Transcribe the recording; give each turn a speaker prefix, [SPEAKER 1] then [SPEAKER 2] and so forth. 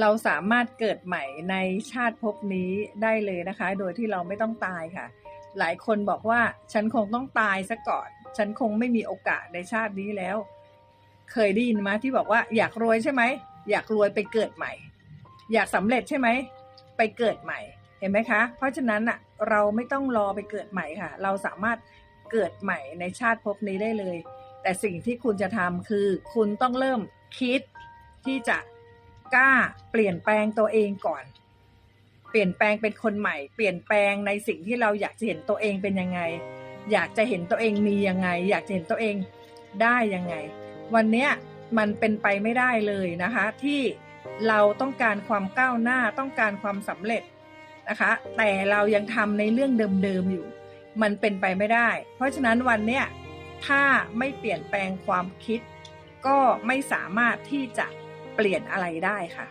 [SPEAKER 1] เราสามารถเกิดใหม่ในชาติภพนี้ได้เลยนะคะ โดยที่เราไม่ต้องตายค่ะ หลายคนบอกว่าฉันคงต้องตายซะก่อน ฉันคงไม่มีโอกาสในชาตินี้แล้ว เคยได้ยินไหมที่บอกว่า อยากรวยใช่ไหมอยากรวยไปเกิดใหม่ อยากสำเร็จใช่ไหมไปเกิดใหม่เห็นไหมคะ เพราะฉะนั้นอะเราไม่ต้องรอไปเกิดใหม่ค่ะ เราสามารถเกิดใหม่ในชาติภพนี้ได้เลย แต่สิ่งที่คุณจะทำคือ คุณต้องเริ่มคิดที่จะ กล้าเปลี่ยนแปลงตัวเองก่อน เปลี่ยนแปลงเป็นคนใหม่ เปลี่ยนแปลงในสิ่งที่เราอยากจะเห็นตัวเองเป็นยังไง อยากจะเห็นตัวเองมียังไง อยากจะเห็นตัวเองได้ยังไง วันเนี้ยมันเป็นไปไม่ได้เลยนะคะ ที่เราต้องการความก้าวหน้าต้องการความสำเร็จนะคะ แต่เรายังทำในเรื่องเดิมๆอยู่ มันเป็นไปไม่ได้ เพราะฉะนั้นวันเนี้ยถ้าไม่เปลี่ยนแปลงความคิด ก็ไม่สามารถที่จะ เปลี่ยนอะไรได้ค่ะ